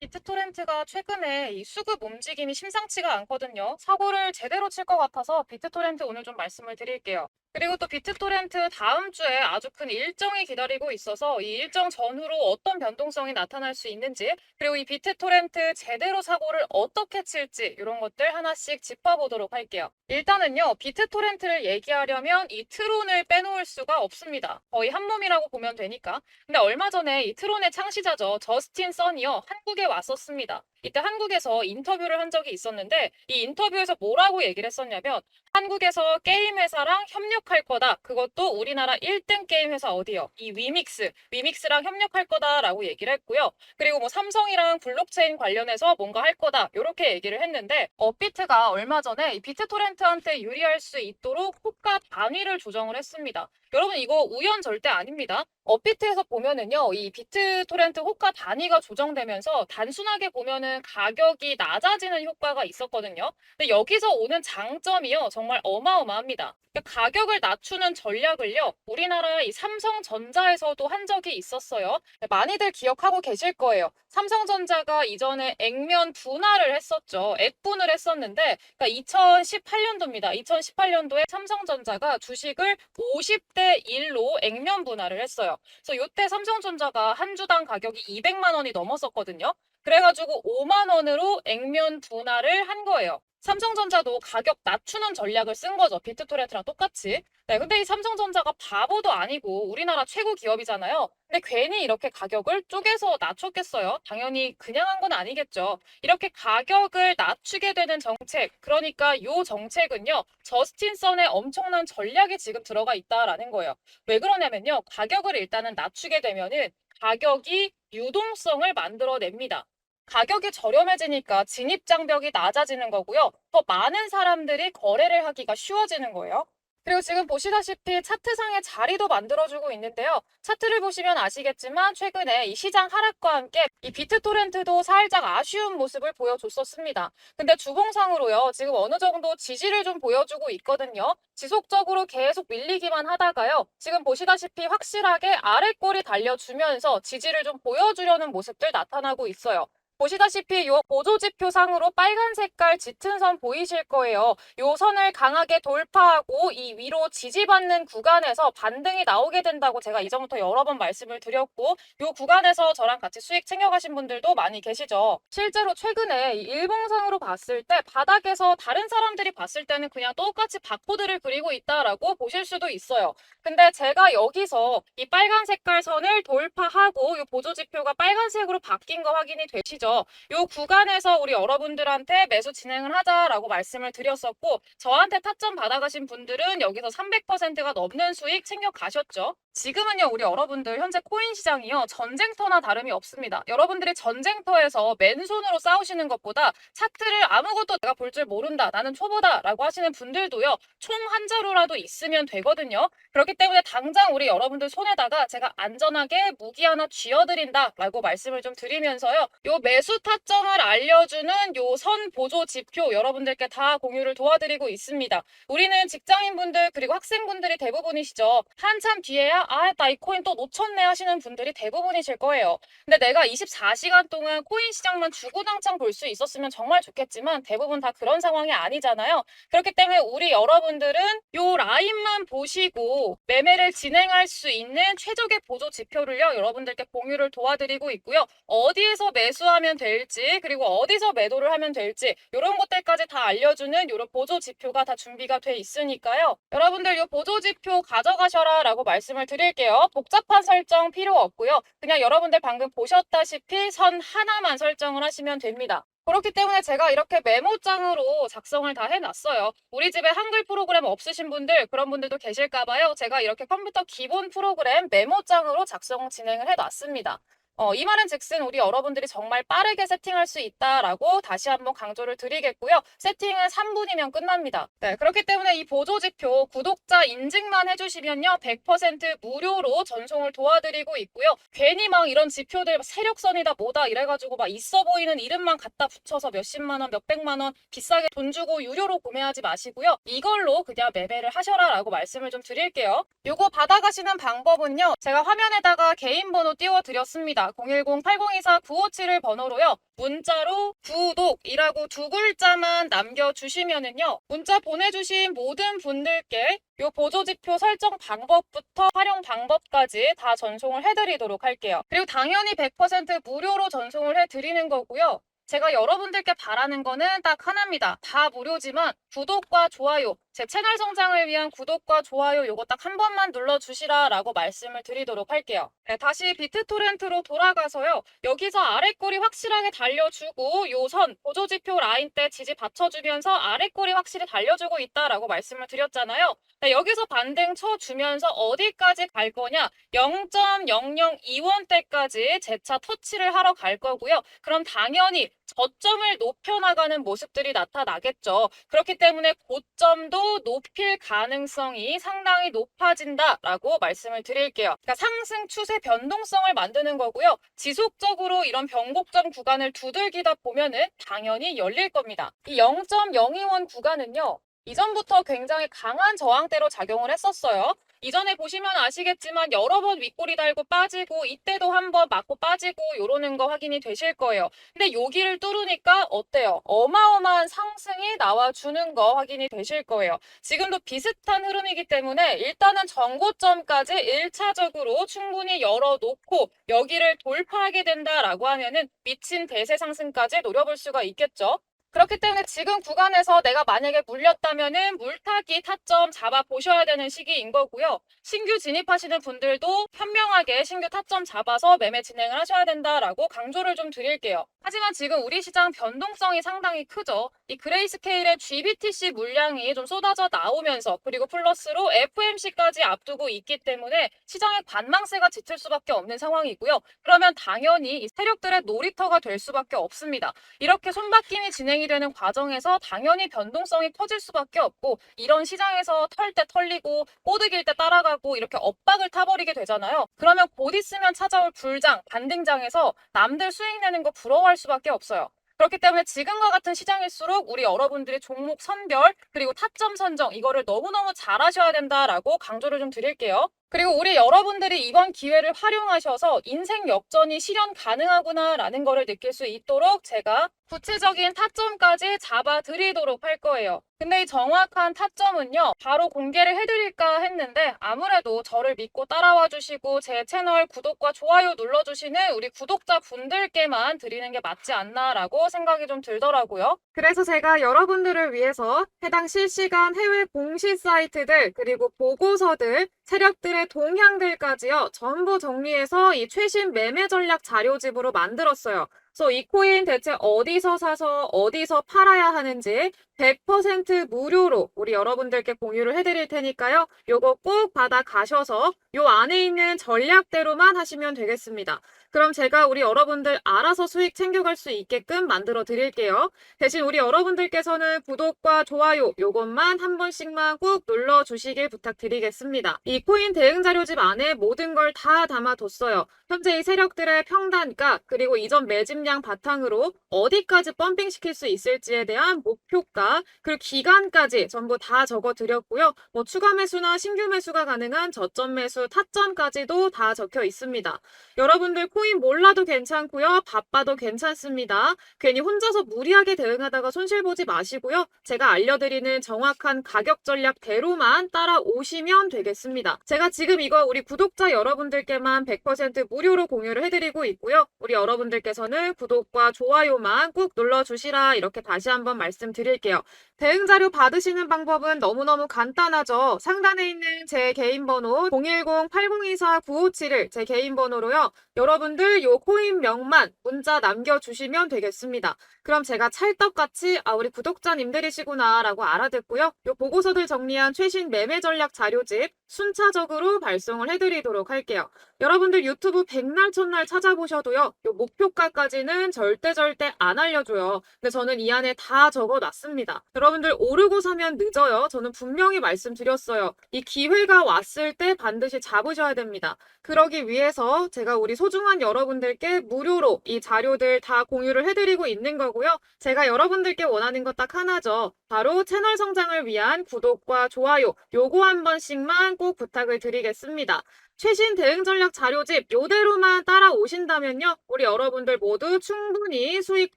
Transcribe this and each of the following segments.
비트토렌트가 최근에 이 수급 움직임이 심상치가 않거든요. 사고를 제대로 칠 것 같아서 비트토렌트 오늘 좀 말씀을 드릴게요. 그리고 또 비트토렌트 다음 주에 아주 큰 일정이 기다리고 있어서 이 일정 전후로 어떤 변동성이 나타날 수 있는지 그리고 이 비트토렌트 제대로 사고를 어떻게 칠지 이런 것들 하나씩 짚어보도록 할게요. 일단은요 비트토렌트를 얘기하려면 이 트론을 빼놓을 수가 없습니다. 거의 한 몸이라고 보면 되니까. 근데 얼마 전에 이 트론의 창시자죠 저스틴 선이요 한국에 왔었습니다. 이때 한국에서 인터뷰를 한 적이 있었는데 이 인터뷰에서 뭐라고 얘기를 했었냐면 한국에서 게임 회사랑 협력할 거다. 그것도 우리나라 1등 게임 회사 어디요? 이 위믹스, 위믹스랑 협력할 거다라고 얘기를 했고요. 그리고 뭐 삼성이랑 블록체인 관련해서 뭔가 할 거다. 이렇게 얘기를 했는데 업비트가 얼마 전에 이 비트토렌트한테 유리할 수 있도록 호가 단위를 조정을 했습니다. 여러분 이거 우연 절대 아닙니다. 업비트에서 보면은요, 이 비트 토렌트 호가 단위가 조정되면서 단순하게 보면은 가격이 낮아지는 효과가 있었거든요. 근데 여기서 오는 장점이요, 정말 어마어마합니다. 그러니까 가격을 낮추는 전략을요, 우리나라 이 삼성전자에서도 한 적이 있었어요. 많이들 기억하고 계실 거예요. 삼성전자가 이전에 액면 분할을 했었죠. 액분을 했었는데, 그러니까 2018년도입니다. 2018년도에 삼성전자가 주식을 50대 1로 액면 분할을 했어요. 그래서 이때 삼성전자가 한 주당 가격이 200만 원이 넘었었거든요. 그래가지고 5만 원으로 액면 분할을 한 거예요. 삼성전자도 가격 낮추는 전략을 쓴 거죠. 비트토렌트랑 똑같이. 네, 근데 이 삼성전자가 바보도 아니고 우리나라 최고 기업이잖아요. 근데 괜히 이렇게 가격을 쪼개서 낮췄겠어요? 당연히 그냥 한 건 아니겠죠. 이렇게 가격을 낮추게 되는 정책, 그러니까 이 정책은요, 저스틴 선의 엄청난 전략이 지금 들어가 있다라는 거예요. 왜 그러냐면요, 가격을 일단은 낮추게 되면은 가격이 유동성을 만들어냅니다. 가격이 저렴해지니까 진입 장벽이 낮아지는 거고요. 더 많은 사람들이 거래를 하기가 쉬워지는 거예요. 그리고 지금 보시다시피 차트상의 자리도 만들어주고 있는데요. 차트를 보시면 아시겠지만 최근에 이 시장 하락과 함께 이 비트토렌트도 살짝 아쉬운 모습을 보여줬었습니다. 근데 주봉상으로요. 지금 어느 정도 지지를 좀 보여주고 있거든요. 지속적으로 계속 밀리기만 하다가요. 지금 보시다시피 확실하게 아래 꼬리 달려주면서 지지를 좀 보여주려는 모습들 나타나고 있어요. 보시다시피 요 보조지표상으로 빨간 색깔 짙은 선 보이실 거예요. 요 선을 강하게 돌파하고 이 위로 지지받는 구간에서 반등이 나오게 된다고 제가 이전부터 여러 번 말씀을 드렸고 요 구간에서 저랑 같이 수익 챙겨가신 분들도 많이 계시죠. 실제로 최근에 이 일봉상으로 봤을 때 바닥에서 다른 사람들이 봤을 때는 그냥 똑같이 바코드를 그리고 있다라고 보실 수도 있어요. 근데 제가 여기서 이 빨간 색깔 선을 돌파하고 이 보조지표가 빨간색으로 바뀐 거 확인이 되시죠? 이 구간에서 우리 여러분들한테 매수 진행을 하자라고 말씀을 드렸었고 저한테 타점 받아가신 분들은 여기서 300%가 넘는 수익 챙겨 가셨죠. 지금은요 우리 여러분들 현재 코인 시장이요 전쟁터나 다름이 없습니다. 여러분들이 전쟁터에서 맨손으로 싸우시는 것보다 차트를 아무것도 내가 볼 줄 모른다 나는 초보다라고 하시는 분들도요 총 한 자루라도 있으면 되거든요. 그렇기 때문에 당장 우리 여러분들 손에다가 제가 안전하게 무기 하나 쥐어드린다라고 말씀을 좀 드리면서요 요 매수 타점을 알려주는 요 선 보조 지표 여러분들께 다 공유를 도와드리고 있습니다. 우리는 직장인분들 그리고 학생분들이 대부분이시죠. 한참 뒤에야 아 나 이 코인 또 놓쳤네 하시는 분들이 대부분이실 거예요. 근데 내가 24시간 동안 코인 시장만 주구장창 볼 수 있었으면 정말 좋겠지만 대부분 다 그런 상황이 아니잖아요. 그렇기 때문에 우리 여러분들은 요 라인만 보시고 매매를 진행할 수 있는 최적의 보조 지표를요 여러분들께 공유를 도와드리고 있고요. 어디에서 매수하면 될지 그리고 어디서 매도를 하면 될지 이런 것들까지 다 알려주는 이런 보조 지표가 다 준비가 돼 있으니까요. 여러분들 이 보조 지표 가져가셔라 라고 말씀을 드릴게요. 복잡한 설정 필요 없고요. 그냥 여러분들 방금 보셨다시피 선 하나만 설정을 하시면 됩니다. 그렇기 때문에 제가 이렇게 메모장으로 작성을 다 해놨어요. 우리 집에 한글 프로그램 없으신 분들 그런 분들도 계실까봐요. 제가 이렇게 컴퓨터 기본 프로그램 메모장으로 작성 진행을 해놨습니다. 어, 이 말은 즉슨 우리 여러분들이 정말 빠르게 세팅할 수 있다라고 다시 한번 강조를 드리겠고요. 세팅은 3분이면 끝납니다. 네, 그렇기 때문에 이 보조지표 구독자 인증만 해주시면요. 100% 무료로 전송을 도와드리고 있고요. 괜히 막 이런 지표들 세력선이다 뭐다 이래가지고 막 있어 보이는 이름만 갖다 붙여서 몇십만 원, 몇백만 원 비싸게 돈 주고 유료로 구매하지 마시고요. 이걸로 그냥 매매를 하셔라 라고 말씀을 좀 드릴게요. 요거 받아가시는 방법은요. 제가 화면에다가 개인 번호 띄워드렸습니다. 있습니다. 010-8024-9571 번호로요. 문자로 구독이라고 두 글자만 남겨주시면은요. 문자 보내주신 모든 분들께 요 보조지표 설정 방법부터 활용 방법까지 다 전송을 해드리도록 할게요. 그리고 당연히 100% 무료로 전송을 해드리는 거고요. 제가 여러분들께 바라는 거는 딱 하나입니다. 다 무료지만 구독과 좋아요, 제 채널 성장을 위한 구독과 좋아요 요거 딱 한 번만 눌러주시라 라고 말씀을 드리도록 할게요. 네, 다시 비트토렌트로 돌아가서요. 여기서 아래꼬리 확실하게 달려주고 요 선 보조지표 라인 때 지지 받쳐주면서 아래꼬리 확실히 달려주고 있다라고 말씀을 드렸잖아요. 네, 여기서 반등 쳐주면서 어디까지 갈 거냐 0.0021대까지 재차 터치를 하러 갈 거고요. 그럼 당연히 저점을 높여나가는 모습들이 나타나겠죠. 그렇기 때문에 고점도 높일 가능성이 상당히 높아진다라고 말씀을 드릴게요. 그러니까 상승 추세 변동성을 만드는 거고요. 지속적으로 이런 변곡점 구간을 두들기다 보면은 당연히 열릴 겁니다. 이 0.021 구간은요. 이전부터 굉장히 강한 저항대로 작용을 했었어요. 이전에 보시면 아시겠지만 여러 번 윗꼬리 달고 빠지고 이때도 한 번 맞고 빠지고 요러는 거 확인이 되실 거예요. 근데 여기를 뚫으니까 어때요? 어마어마한 상승이 나와주는 거 확인이 되실 거예요. 지금도 비슷한 흐름이기 때문에 일단은 전고점까지 1차적으로 충분히 열어놓고 여기를 돌파하게 된다라고 하면은 미친 대세 상승까지 노려볼 수가 있겠죠. 그렇기 때문에 지금 구간에서 내가 만약에 물렸다면은 물타기 타점 잡아 보셔야 되는 시기인 거고요. 신규 진입하시는 분들도 현명하게 신규 타점 잡아서 매매 진행을 하셔야 된다라고 강조를 좀 드릴게요. 하지만 지금 우리 시장 변동성이 상당히 크죠. 이 그레이스케일의 GBTC 물량이 좀 쏟아져 나오면서 그리고 플러스로 FMC까지 앞두고 있기 때문에 시장의 관망세가 짙을 수밖에 없는 상황이고요. 그러면 당연히 이 세력들의 놀이터가 될 수밖에 없습니다. 이렇게 손바뀜이 진행 이 되는 과정에서 당연히 변동성이 커질 수밖에 없고 이런 시장에서 털 때 털리고 꼬드길 때 따라가고 이렇게 엇박을 타버리게 되잖아요. 그러면 곧 있으면 찾아올 불장, 반등장에서 남들 수익 내는 거 부러워할 수밖에 없어요. 그렇기 때문에 지금과 같은 시장일수록 우리 여러분들이 종목 선별 그리고 타점 선정 이거를 너무너무 잘하셔야 된다라고 강조를 좀 드릴게요. 그리고 우리 여러분들이 이번 기회를 활용하셔서 인생 역전이 실현 가능하구나라는 거를 느낄 수 있도록 제가 구체적인 타점까지 잡아 드리도록 할 거예요. 근데 이 정확한 타점은요, 바로 공개를 해드릴까 했는데 아무래도 저를 믿고 따라와 주시고 제 채널 구독과 좋아요 눌러주시는 우리 구독자 분들께만 드리는 게 맞지 않나라고 생각이 좀 들더라고요. 그래서 제가 여러분들을 위해서 해당 실시간 해외 공시 사이트들 그리고 보고서들 세력들의 동향들까지요 전부 정리해서 이 최신 매매 전략 자료집으로 만들었어요. 그래서 이 코인 대체 어디서 사서 어디서 팔아야 하는지 100% 무료로 우리 여러분들께 공유를 해드릴 테니까요. 요거 꼭 받아 가셔서 요 안에 있는 전략대로만 하시면 되겠습니다. 그럼 제가 우리 여러분들 알아서 수익 챙겨갈 수 있게끔 만들어 드릴게요. 대신 우리 여러분들께서는 구독과 좋아요 요것만 한 번씩만 꼭 눌러 주시길 부탁드리겠습니다. 이 코인 대응 자료집 안에 모든 걸 다 담아뒀어요. 현재 이 세력들의 평단가 그리고 이전 매집량 바탕으로 어디까지 펌핑 시킬 수 있을지에 대한 목표가 그리고 기간까지 전부 다 적어 드렸고요. 뭐 추가 매수나 신규 매수가 가능한 저점 매수 타점까지도 다 적혀 있습니다. 여러분들 코인 몰라도 괜찮고요. 바빠도 괜찮습니다. 괜히 혼자서 무리하게 대응하다가 손실 보지 마시고요. 제가 알려드리는 정확한 가격 전략대로만 따라오시면 되겠습니다. 제가 지금 이거 우리 구독자 여러분들께만 100% 무료로 공유를 해드리고 있고요. 우리 여러분들께서는 구독과 좋아요만 꼭 눌러주시라 이렇게 다시 한번 말씀드릴게요. 대응 자료 받으시는 방법은 너무너무 간단하죠. 상단에 있는 제 개인 번호 010-8024-9571제 개인 번호로요. 여러분 들 요 코인명만 문자 남겨주시면 되겠습니다. 그럼 제가 찰떡같이 아 우리 구독자님들이시구나 라고 알아듣고요. 요 보고서들 정리한 최신 매매 전략 자료집 순차적으로 발송을 해드리도록 할게요. 여러분들 유튜브 백날 첫날 찾아보셔도요. 요 목표가까지는 절대 절대 안 알려줘요. 근데 저는 이 안에 다 적어놨습니다. 여러분들 오르고 사면 늦어요. 저는 분명히 말씀드렸어요. 이 기회가 왔을 때 반드시 잡으셔야 됩니다. 그러기 위해서 제가 우리 소중한 여러분들께 무료로 이 자료들 다 공유를 해드리고 있는 거고요. 제가 여러분들께 원하는 것 딱 하나죠. 바로 채널 성장을 위한 구독과 좋아요 요거 한 번씩만 꼭 부탁을 드리겠습니다. 최신 대응 전략 자료집 요대로만 따라오신다면요. 우리 여러분들 모두 충분히 수익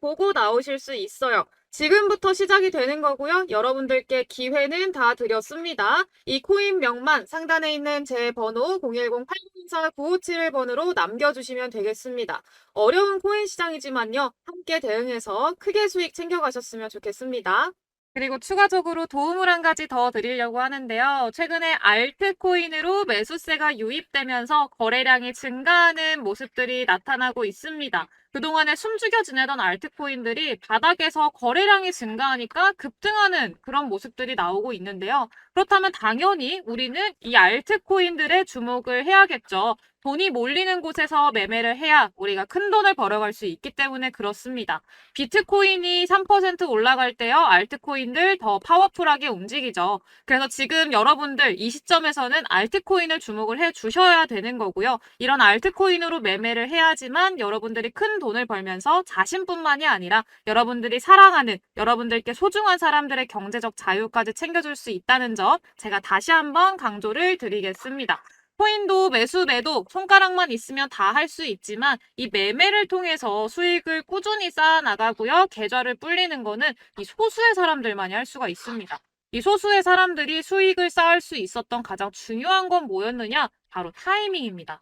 보고 나오실 수 있어요. 지금부터 시작이 되는 거고요. 여러분들께 기회는 다 드렸습니다. 이 코인 명만 상단에 있는 제 번호 010-804-9571번으로 남겨주시면 되겠습니다. 어려운 코인 시장이지만요. 함께 대응해서 크게 수익 챙겨가셨으면 좋겠습니다. 그리고 추가적으로 도움을 한 가지 더 드리려고 하는데요. 최근에 알트코인으로 매수세가 유입되면서 거래량이 증가하는 모습들이 나타나고 있습니다. 그동안에 숨죽여 지내던 알트코인들이 바닥에서 거래량이 증가하니까 급등하는 그런 모습들이 나오고 있는데요. 그렇다면 당연히 우리는 이 알트코인들의 주목을 해야겠죠. 돈이 몰리는 곳에서 매매를 해야 우리가 큰 돈을 벌어갈 수 있기 때문에 그렇습니다. 비트코인이 3% 올라갈 때요, 알트코인들 더 파워풀하게 움직이죠. 그래서 지금 여러분들 이 시점에서는 알트코인을 주목을 해 주셔야 되는 거고요. 이런 알트코인으로 매매를 해야지만 여러분들이 큰 돈을 벌면서 자신뿐만이 아니라 여러분들이 사랑하는 여러분들께 소중한 사람들의 경제적 자유까지 챙겨줄 수 있다는 점 제가 다시 한번 강조를 드리겠습니다. 코인도 매수 매도 손가락만 있으면 다 할 수 있지만 이 매매를 통해서 수익을 꾸준히 쌓아 나가고요. 계좌를 불리는 거는 이 소수의 사람들만이 할 수가 있습니다. 이 소수의 사람들이 수익을 쌓을 수 있었던 가장 중요한 건 뭐였느냐? 바로 타이밍입니다.